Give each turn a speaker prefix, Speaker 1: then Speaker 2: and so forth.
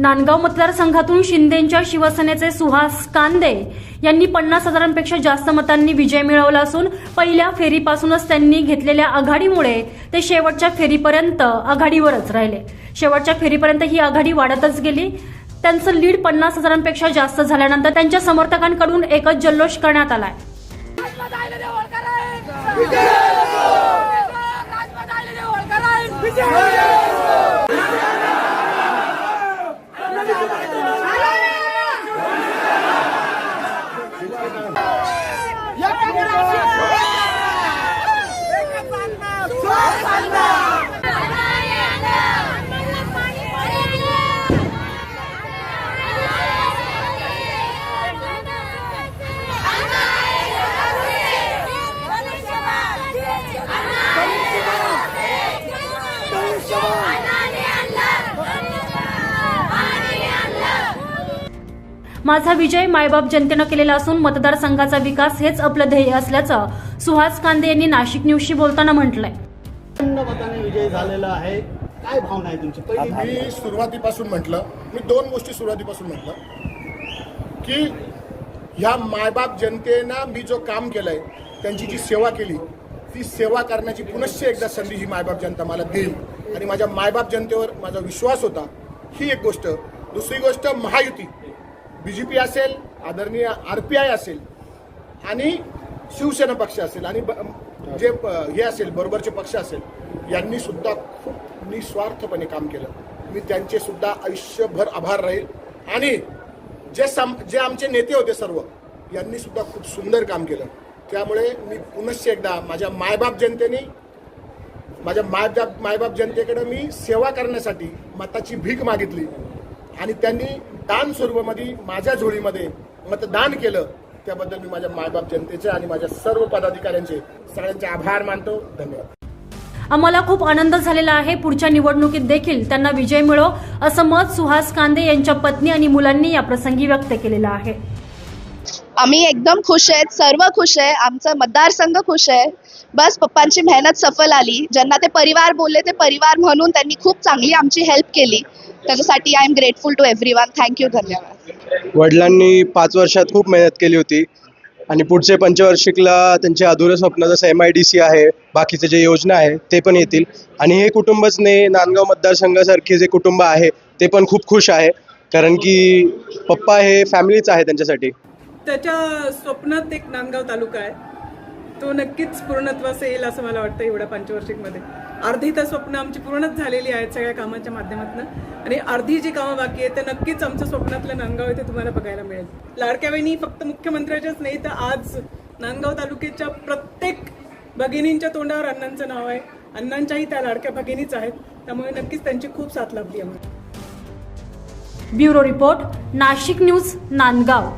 Speaker 1: नांदगाव मतदारसंघातून शिंदेच्या शिवसेनेचे सुहास कांदे यांनी पन्नास हजारांपेक्षा जास्त मतांनी विजय मिळवला असून पहिल्या फेरीपासूनच त्यांनी घेतलेल्या आघाडीमुळे ते शेवटच्या फेरीपर्यंत आघाडीवरच राहिले. शेवटच्या फेरीपर्यंत ही आघाडी वाढतच गेली. त्यांचं लीड पन्नास हजारांपेक्षा जास्त झाल्यानंतर त्यांच्या समर्थकांकडून एकच जल्लोष करण्यात आलाय. Sokaklar! माझा विजय मायबाप जनतेनं केलेला असून मतदारसंघाचा विकास हेच आपलं ध्येय असल्याचं सुहास कांदे यांनी नाशिक न्यूजशी बोलताना म्हटलंय.
Speaker 2: विजय झालेला आहे. काय भावना आहे तुमची? पहिली
Speaker 3: मी सुरुवातीपासून म्हटलं मी दोन गोष्टी सुरुवातीपासून म्हटलं की ह्या मायबाप जनतेनं मी जो काम केलंय त्यांची जी सेवा केली ती सेवा करण्याची पुनश्च एकदा संधी ही मायबाप जनता मला देईल. आणि माझ्या मायबाप जनतेवर माझा विश्वास होता. ही एक गोष्ट. दुसरी गोष्ट महायुती. बी जे पी असेल आदरणीय आर पी आय असेल आणि शिवसेना पक्ष असेल आणि ब- जे प- हे असेल बरोबरचे पक्ष असेल यांनी सुद्धा खूप निस्वार्थपणे काम केलं. मी त्यांचे सुद्धा आयुष्यभर आभार राहील. आणि जे सम जे आमचे नेते होते सर्व यांनी सुद्धा खूप सुंदर काम केलं. त्यामुळे मी पुनश्च एकदा माझ्या मायबाप जनतेने माझ्या मायबाप मायबाप जनतेकडे मी सेवा करण्यासाठी मताची भीक मागितली. आणि त्यांनी दान स्वरूपामध्ये माझ्या झोळीमध्ये मतदान केलं. त्याबद्दल मी माझ्या मायबाप जनतेचे आणि माझ्या सर्व पदाधिकाऱ्यांचे सगळ्यांचे आभार मानतो. धन्यवाद.
Speaker 1: आम्हाला खूप आनंद झालेला आहे. पुढच्या निवडणुकीत देखील त्यांना विजय मिळो असं मत सुहास कांदे यांच्या पत्नी आणि मुलांनी या प्रसंगी व्यक्त केलेलं आहे.
Speaker 4: आम्ही एकदम खुश आहेत सर्व खुश आहे. आमचा मतदारसंघ खुश आहे. बस पप्पांची मेहनत सफल आली. ज्यांना ते परिवार बोलले ते परिवार म्हणून त्यांनी खूप चांगली आमची हेल्प केली. त्याच्यासाठी I am grateful to every one thank you धन्यवाद.
Speaker 5: वडिलांनी पाच वर्षात खूप मेहनत केली होती आणि पुढचे पंचवार्षिकला त्यांचे अधुरं स्वप्न जसं एम आय डी सी आहे बाकीचे जे योजना आहे ते पण येतील. आणि हे कुटुंबच ने नांदगाव मतदारसंघासारखे जे कुटुंब आहे ते पण खूप खुश आहे. कारण की पप्पा हे फॅमिलीच आहे त्यांच्यासाठी.
Speaker 6: त्याच्या स्वप्नात एक नांदगाव तालुका आहे. तो नक्कीच पूर्णत्वास येईल असं मला वाटतं एवढ्या पंचवार्षिकमध्ये. अर्धी तर स्वप्न आमची पूर्णच झालेली आहेत सगळ्या कामाच्या माध्यमातून. आणि अर्धी जी कामं बाकी आहेत ते नक्कीच आमचं स्वप्नातलं नांदगाव इथे तुम्हाला बघायला मिळेल. लाडक्या बहिणी फक्त मुख्यमंत्र्याच्याच नाही तर आज नांदगाव तालुक्याच्या प्रत्येक भगिनींच्या तोंडावर अण्णांचं नाव आहे. अण्णांच्याही त्या लाडक्या भगिनीच आहेत. त्यामुळे नक्कीच त्यांची खूप साथ लाभली आम्हाला.
Speaker 1: Bureau report Nashik news Nandgaon.